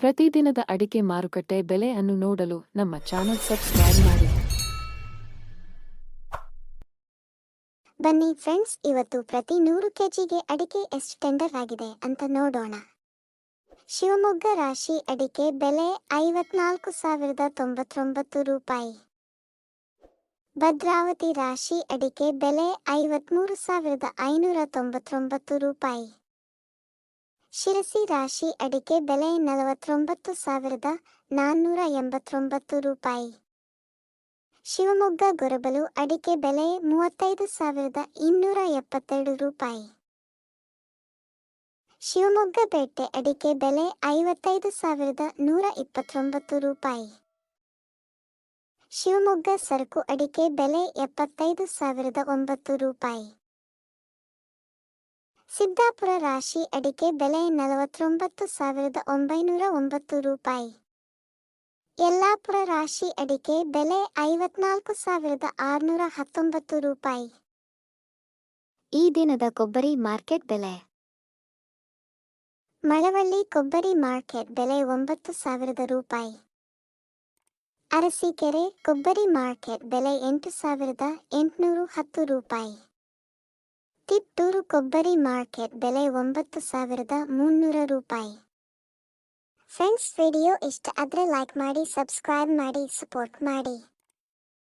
ಪ್ರತಿದಿನದ ಅಡಿಕೆ ಮಾರುಕಟ್ಟೆ ಬೆಲೆ ಅನ್ನು ನೋಡಲು ನಮ್ಮ ಚಾನೆಲ್ ಸಬ್ಸ್ಕ್ರೈಬ್ ಮಾಡಿ. ಬನ್ನಿ ಫ್ರೆಂಡ್ಸ್, ಇವತ್ತು ಪ್ರತಿ ನೂರು ಕೆಜಿಗೆ ಅಡಿಕೆ ಎಷ್ಟು ಟೆಂಡರ್ ಆಗಿದೆ ಅಂತ ನೋಡೋಣ. ಶಿವಮೊಗ್ಗ ರಾಶಿ ಅಡಿಕೆ ಬೆಲೆ ಐವತ್ನಾಲ್ಕು ಸಾವಿರದ ತೊಂಬತ್ತೊಂಬತ್ತು ರೂಪಾಯಿ. ಭದ್ರಾವತಿ ರಾಶಿ ಅಡಿಕೆ ಬೆಲೆ ಐವತ್ಮೂರು ಸಾವಿರದ ಐನೂರ ತೊಂಬತ್ತೊಂಬತ್ತು ರೂಪಾಯಿ. ಶಿರಸಿ ರಾಶಿ ಅಡಿಕೆ ಬೆಲೆ ನಲವತ್ತೊಂಬತ್ತು ಸಾವಿರದ ನಾನ್ನೂರ ಎಂಬತ್ತೊಂಬತ್ತು ರೂಪಾಯಿ. ಶಿವಮೊಗ್ಗ ಗೊರಬಲು ಅಡಿಕೆ ಬೆಲೆ ಮೂವತ್ತೈದು ಸಾವಿರದ ಇನ್ನೂರ ಎಪ್ಪತ್ತೆರಡು ರೂಪಾಯಿ. ಶಿವಮೊಗ್ಗ ಬೇಟೆ ಅಡಿಕೆ ಬೆಲೆ ಐವತ್ತೈದು ಸಾವಿರದ ನೂರ ಇಪ್ಪತ್ತೊಂಬತ್ತು ರೂಪಾಯಿ. ಶಿವಮೊಗ್ಗ ಸರಕು ಅಡಿಕೆ ಬೆಲೆ ಎಪ್ಪತ್ತೈದು ಸಾವಿರದ ಒಂಬತ್ತು ರೂಪಾಯಿ. ಸಿದ್ದಾಪುರ ರಾಶಿ ಅಡಿಕೆ ಬೆಲೆ ನಲವತ್ತೊಂಬತ್ತು ಸಾವಿರದ ಒಂಬೈನೂರ ಒಂಬತ್ತು ರೂಪಾಯಿ. ಯಲ್ಲಾಪುರ ರಾಶಿ ಅಡಿಕೆ ಬೆಲೆ ಐವತ್ನಾಲ್ಕು ಸಾವಿರದ ಆರುನೂರ ಹತ್ತೊಂಬತ್ತು ರೂಪಾಯಿ. ಈ ದಿನದ ಕೊಬ್ಬರಿ ಮಾರ್ಕೆಟ್ ಬೆಲೆ. ಮಳವಳ್ಳಿ ಕೊಬ್ಬರಿ ಮಾರ್ಕೆಟ್ ಬೆಲೆ ಒಂಬತ್ತು ಸಾವಿರದ ರೂಪಾಯಿ. ಅರಸೀಕೆರೆ ಕೊಬ್ಬರಿ ಮಾರ್ಕೆಟ್ ಬೆಲೆ ಎಂಟು ಸಾವಿರದ ಎಂಟುನೂರು ಹತ್ತು ರೂಪಾಯಿ. ತಿಪ್ಟೂರು ಕೊಬ್ಬರಿ ಮಾರ್ಕೆಟ್ ಬೆಲೆ ಒಂಬತ್ತು ಸಾವಿರದ ಮುನ್ನೂರ ರೂಪಾಯಿ. ಫ್ರೆಂಡ್ಸ್, ವಿಡಿಯೋ ಇಷ್ಟ ಆದರೆ ಲೈಕ್ ಮಾಡಿ ಸಬ್ಸ್ಕ್ರೈಬ್ ಮಾಡಿ ಸಪೋರ್ಟ್ ಮಾಡಿ.